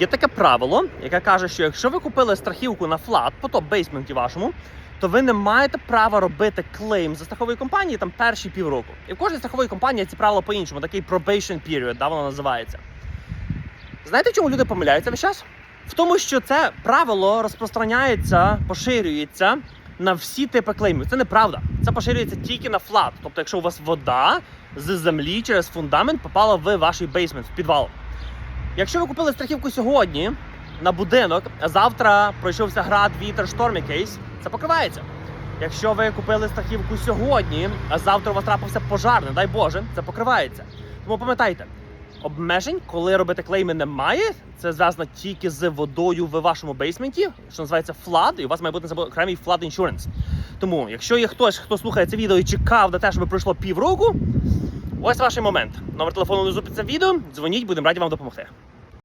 Є таке правило, яке каже, що якщо ви купили страхівку на флат по топ-бейсменті вашому, то ви не маєте права робити клейм за страхової компанії там перші півроку. І в кожній страхової компанії ці правила по-іншому, такий probation period, да, воно називається. Знаєте, чому люди помиляються весь час? В тому, що це правило розпространяється, поширюється на всі типи клеймів. Це неправда. Це поширюється тільки на флат. Тобто, якщо у вас вода з землі через фундамент попала в ваш бейсмент, в підвал. Якщо ви купили страхівку сьогодні на будинок, а завтра пройшовся град, вітер, шторм якийсь, це покривається. Якщо ви купили страхівку сьогодні, а завтра у вас трапився пожар, не дай Боже, це покривається. Тому пам'ятайте, обмежень, коли робити клейми, немає. Це зв'язано тільки з водою в вашому бейсменті, що називається флад, і у вас має бути окремий флад іншуренс. Тому, якщо є хтось, хто слухає це відео і чекав на те, щоб пройшло півроку, ось ваш момент. Номер телефону внизу під цим відео. Дзвоніть, будемо раді вам допомогти.